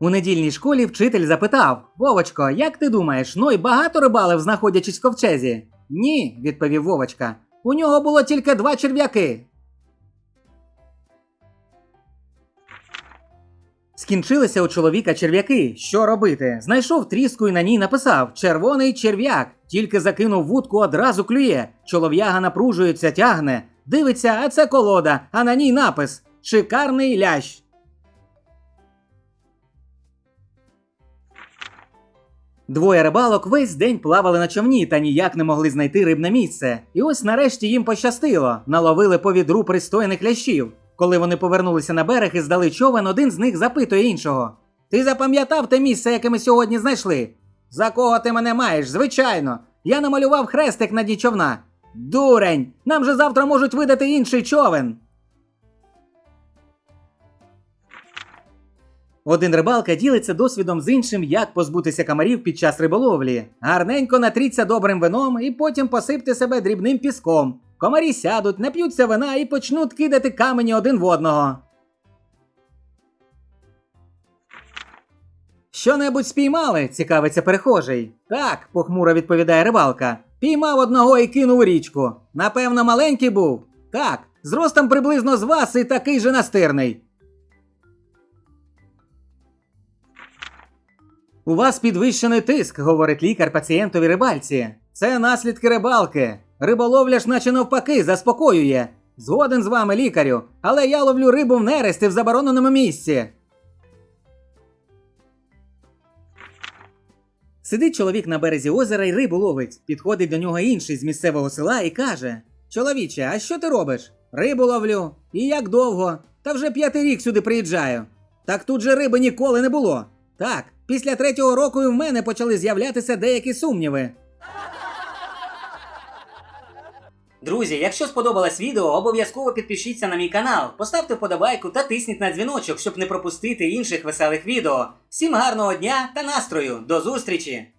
У недільній школі вчитель запитав: Вовочко, як ти думаєш, Ной багато рибалив, знаходячись в ковчезі? Ні, відповів Вовочка. У нього було тільки два черв'яки. Скінчилися у чоловіка черв'яки. Що робити? Знайшов тріску і на ній написав Червоний черв'як. Тільки закинув вудку, одразу клює. Чолов'яга напружується, тягне. Дивиться, а це колода, а на ній напис Шикарний лящ. Двоє рибалок весь день плавали на човні та ніяк не могли знайти рибне місце. І ось нарешті їм пощастило, наловили по відру пристойних лящів. Коли вони повернулися на берег і здали човен, один з них запитує іншого: Ти запам'ятав те місце, яке ми сьогодні знайшли? За кого ти мене маєш? Звичайно. Я намалював хрестик на дні човна. Дурень! Нам же завтра можуть видати інший човен. Один рибалка ділиться досвідом з іншим, як позбутися комарів під час риболовлі. Гарненько натріться добрим вином і потім посипте себе дрібним піском. Комарі сядуть, нап'ються вина і почнуть кидати камені один в одного. Що-небудь спіймали? цікавиться перехожий. Так, похмуро відповідає рибалка. Піймав одного і кинув у річку. Напевно, маленький був. Так, зростом приблизно з вас і такий же настирний. У вас підвищений тиск, говорить лікар пацієнтові рибальці. Це наслідки рибалки. Риболовля ж наче навпаки заспокоює. Згоден з вами, лікарю, але я ловлю рибу в нересті в забороненому місці. Сидить чоловік на березі озера і рибу ловить. Підходить до нього інший з місцевого села і каже: Чоловіче, а що ти робиш? Рибу ловлю. І як довго? Та вже п'ятий рік сюди приїжджаю. Так тут же риби ніколи не було. Так, після третього року і в мене почали з'являтися деякі сумніви. Друзі, якщо сподобалось відео, обов'язково підпишіться на мій канал, поставте вподобайку та тисніть на дзвіночок, щоб не пропустити інших веселих відео. Всім гарного дня та настрою! До зустрічі!